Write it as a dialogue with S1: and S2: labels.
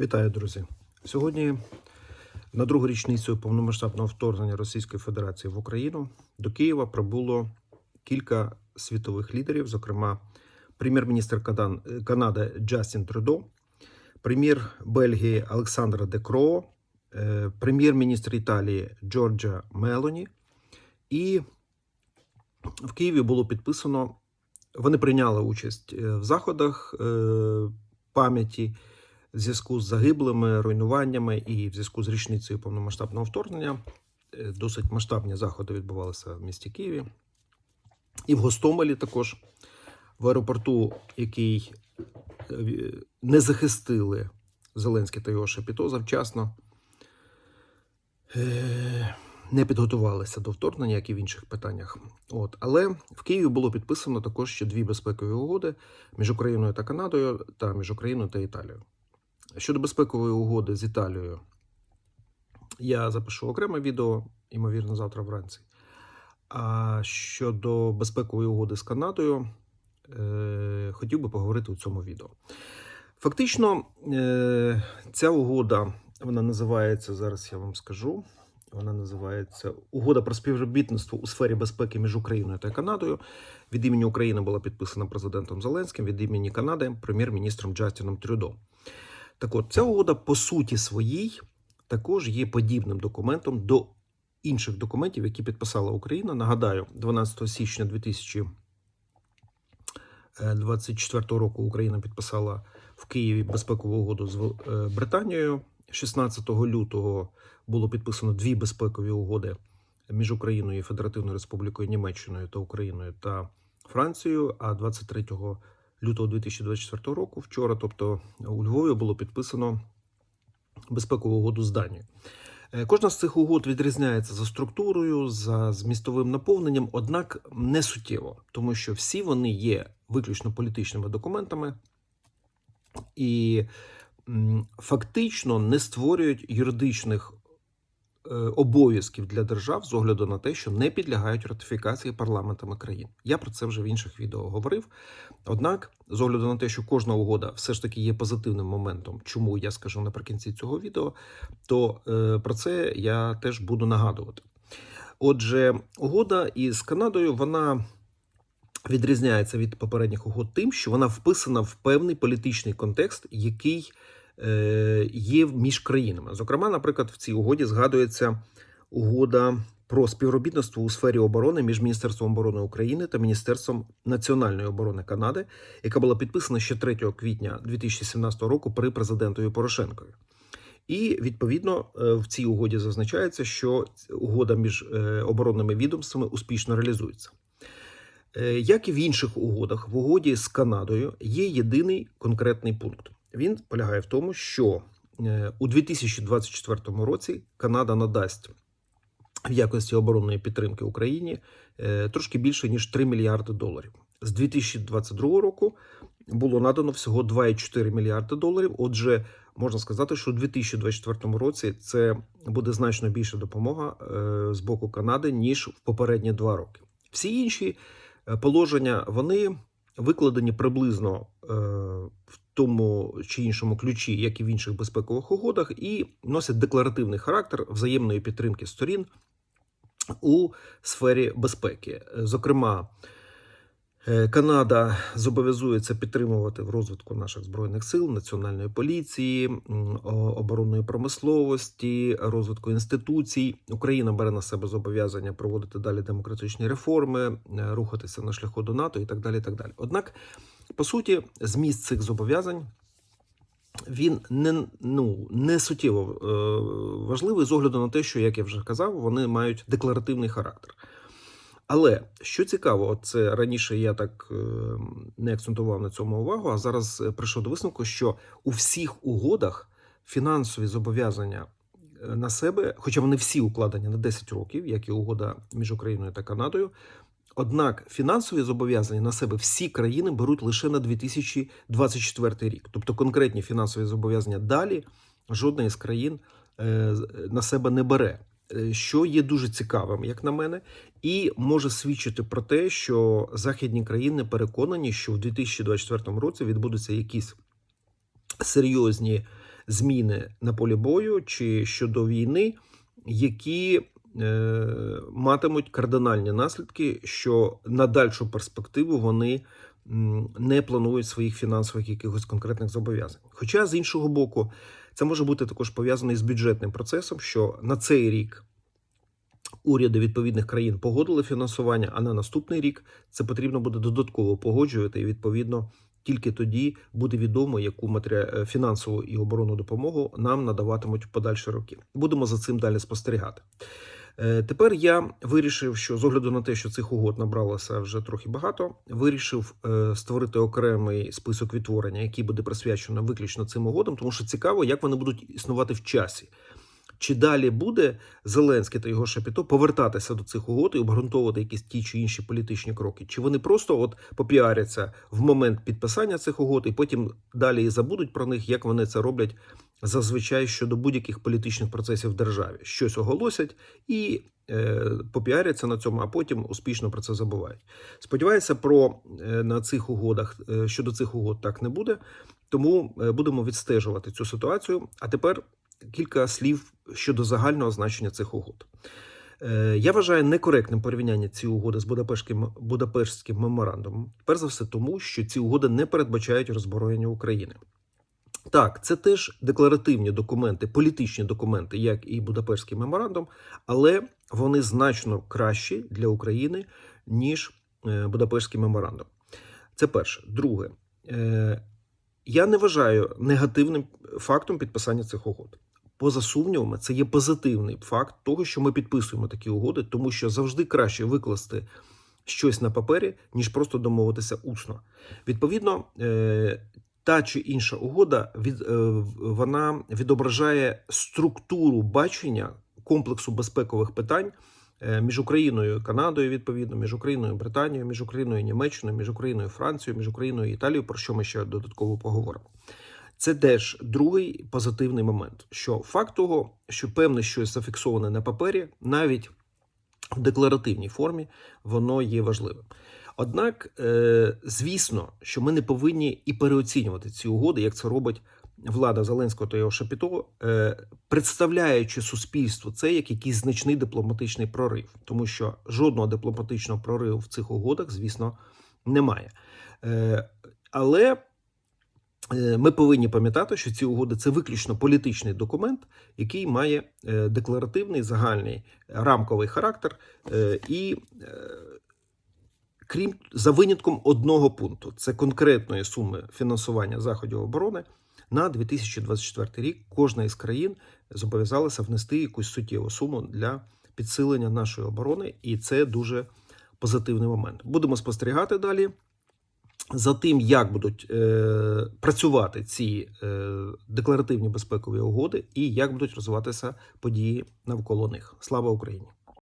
S1: Вітаю, друзі! Сьогодні, на другу річницю повномасштабного вторгнення Російської Федерації в Україну, до Києва прибуло кілька світових лідерів, зокрема, прем'єр-міністр Канади Джастін Трюдо, прем'єр Бельгії Олександра Де Кроо, е, прем'єр-міністр Італії Джорджа Мелоні. І в Києві було підписано. Вони прийняли участь е, в заходах е, пам'яті в зв'язку з загиблими, руйнуваннями і в зв'язку з річницею повномасштабного вторгнення. Е, Досить масштабні заходи відбувалися в місті Києві. І в Гостомелі також в аеропорту, який е, не захистили Зеленський та його Шапіто завчасно. Е, Не підготувалися до вторгнення, як і в інших питаннях. От. Але в Києві було підписано також ще дві безпекові угоди між Україною та Канадою та між Україною та Італією. Щодо безпекової угоди з Італією, я запишу окреме відео, ймовірно, завтра вранці. А щодо безпекової угоди з Канадою, е, хотів би поговорити у цьому відео. Фактично, е, ця угода, вона називається, зараз я вам скажу. Вона називається Угода про співробітництво у сфері безпеки між Україною та Канадою. Від імені України була підписана президентом Зеленським, від імені Канади прем'єр-міністром Джастіном Трюдо. Так от, ця угода по суті своїй також є подібним документом до інших документів, які підписала Україна. Нагадаю, 12 січня 2024 року Україна підписала в Києві безпекову угоду з е, Британією. 16 лютого було підписано дві безпекові угоди між Україною і Федеративною Республікою Німеччиною та Україною та Францією. А 23 лютого 2024 року, вчора, тобто у Львові, було підписано безпекову угоду з Данією. Е, Кожна з цих угод відрізняється за структурою, за змістовим наповненням, однак не суттєво, тому що всі вони є виключно політичними документами і фактично не створюють юридичних обов'язків для держав з огляду на те, що не підлягають ратифікації парламентами країн. Я про це вже в інших відео говорив. Однак, з огляду на те, що кожна угода все ж таки є позитивним моментом, чому я скажу наприкінці цього відео, то е, про це я теж буду нагадувати. Отже, угода із Канадою вона відрізняється від попередніх угод тим, що вона вписана в певний політичний контекст, який е, є між країнами. Зокрема, наприклад, в цій угоді згадується угода про співробітництво у сфері оборони між Міністерством оборони України та Міністерством національної оборони Канади, яка була підписана ще 3 квітня 2017 року при президентові Порошенкові. І відповідно е, в цій угоді зазначається, що угода між е, оборонними відомствами успішно реалізується. Е, Як і в інших угодах, в угоді з Канадою є єдиний конкретний пункт. Він полягає в тому, що е, у 2024 році Канада надасть в якості оборонної підтримки Україні е, трошки більше ніж 3 мільярди доларів. З 2022 року було надано всього 2,4 мільярди доларів. Отже, можна сказати, що у 2024 році це буде значно більша допомога е, з боку Канади ніж в попередні два роки. Всі інші положення вони викладені приблизно в тому чи іншому ключі, як і в інших безпекових угодах, і носять декларативний характер взаємної підтримки сторін у сфері безпеки. Зокрема, е, Канада зобов'язується підтримувати в розвитку наших збройних сил, національної поліції, оборонної промисловості, розвитку інституцій. Україна бере на себе зобов'язання проводити далі демократичні реформи, е, рухатися на шляху до НАТО і так далі. І так далі. Однак, по суті, зміст цих зобов'язань він не, ну, не суттєво е, важливий з огляду на те, що, як я вже казав, вони мають декларативний характер. Але що цікаво, от це раніше я так е, не акцентував на цьому увагу, а зараз прийшов до висновку, що у всіх угодах фінансові зобов'язання е, на себе, хоча вони всі укладені на 10 років, як і угода між Україною та Канадою. Однак фінансові зобов'язання на себе всі країни беруть лише на 2024 рік. Тобто конкретні фінансові зобов'язання далі жодна із країн е, на себе не бере. Е, Що є дуже цікавим, як на мене, і може свідчити про те, що західні країни переконані, що в 2024 році відбудуться якісь серйозні зміни на полі бою чи щодо війни, які е, матимуть кардинальні наслідки, що на дальшу перспективу вони не планують своїх фінансових якихось конкретних зобов'язань. Хоча з іншого боку, це може бути також пов'язано із бюджетним процесом, що на цей рік уряди відповідних країн погодили фінансування, а на наступний рік це потрібно буде додатково погоджувати, і відповідно тільки тоді буде відомо, яку матері... е, фінансову і оборонну допомогу нам надаватимуть в подальші роки. Будемо за цим далі спостерігати. Е, Тепер я вирішив, що з огляду на те, що цих угод набралося вже трохи багато, вирішив е, створити окремий список відтворення, який буде присвячено виключно цим угодам, тому що цікаво, як вони будуть існувати в часі. Чи далі буде Зеленський та його шапіто повертатися до цих угод і обґрунтовувати якісь ті чи інші політичні кроки? Чи вони просто от попіаряться в момент підписання цих угод і потім далі і забудуть про них, як вони це роблять зазвичай щодо будь-яких політичних процесів в державі? Щось оголосять і е, попіаряться на цьому, а потім успішно про це забувають. Сподіваюся, про е, на цих угодах е, щодо цих угод так не буде. Тому е, будемо відстежувати цю ситуацію. А тепер кілька слів щодо загального значення цих угод. Е, Я вважаю некоректним порівняння ці угоди з Будапештським, Будапештським меморандумом, перш за все, тому що ці угоди не передбачають роззброєння України. Так, це теж декларативні документи, політичні документи, як і Будапештський меморандум, але вони значно кращі для України, ніж е, Будапештський меморандум. Це перше. Друге, е, я не вважаю негативним фактом підписання цих угод. Поза сумнівами, це є позитивний факт того, що ми підписуємо такі угоди, тому що завжди краще викласти щось на папері, ніж просто домовитися усно. Відповідно, е, та чи інша угода від, е, вона відображає структуру бачення комплексу безпекових питань е, між Україною і Канадою, відповідно, між Україною і Британією, між Україною і Німеччиною, між Україною і Францією, між Україною і Італією, про що ми ще додатково поговоримо. Це теж другий позитивний момент. Що факт того, що певне щось зафіксоване на папері, навіть в декларативній формі, воно є важливим. Однак, е, звісно, що ми не повинні і переоцінювати ці угоди, як це робить влада Зеленського та його Шапіто, е, представляючи суспільству це як якийсь значний дипломатичний прорив, тому що жодного дипломатичного прориву в цих угодах, звісно, немає. Е, але ми повинні пам'ятати, що ці угоди це виключно політичний документ, який має е, декларативний загальний рамковий характер е, і. е, Крім за винятком одного пункту, це конкретної суми фінансування заходів оборони на 2024 рік. Кожна із країн зобов'язалася внести якусь суттєву суму для підсилення нашої оборони, і це дуже позитивний момент. Будемо спостерігати далі за тим, як будуть е, працювати ці е, декларативні безпекові угоди і як будуть розвиватися події навколо них. Слава Україні!